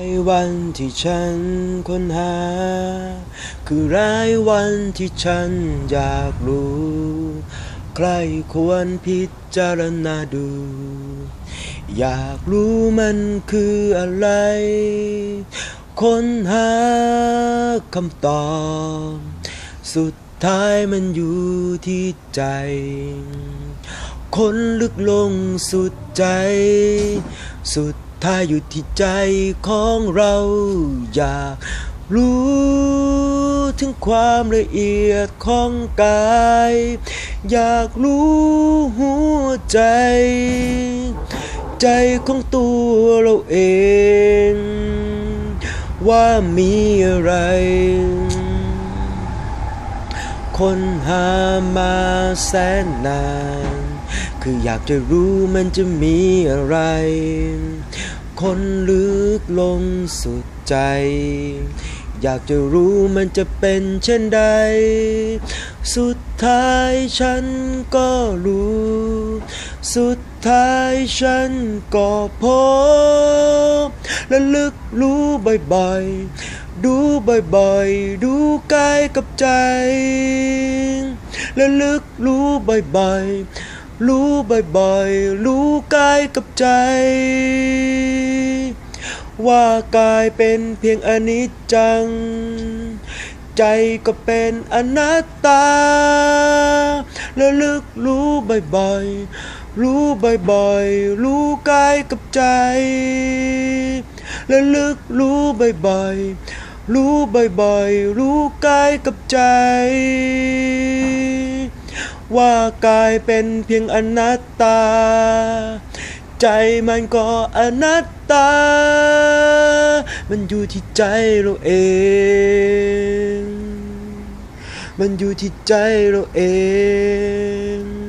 ายวันที่ฉันค้นหา คือรายวันที่ฉันอยากรู้ ใครควรพิจารณาดู อยากรู้มันคืออะไร ค้นหาคำตอบ สุดท้ายมันอยู่ที่ใจ ค้นลึกลงสุดใจ สุด ท้ายอยู่ที่ใจของเราอยากรู้ถึงความละเอียดของกาย อยากรู้หัวใจ ใจของตัวเราเอง ว่ามีอะไร คนหามาแสนนาน คืออยากจะรู้มันจะมีอะไร คนลึกลงสุดใจ อยากจะรู้มันจะเป็นเช่นใด สุดท้ายฉันก็รู้ สุดท้ายฉันก็พบและลึกรู้บ่อยๆ ดูบ่อยๆ ดูกายกับใจและลึกรู้บ่อยๆ รู้บ่อยๆ รู้กายกับใจ ว่ากายเป็นเพียงอนิจจัง ใจก็เป็นอนัตตาและลึกรู้บ่อยๆ รู้บ่อยๆ รู้กายกับใจและลึกรู้บ่อยๆ รู้บ่อยๆ รู้กายกับใจ ว่ากายเป็นเพียงอนัตตา ใจมันก็อนัตตา มันอยู่ที่ใจเราเอง มันอยู่ที่ใจเราเอง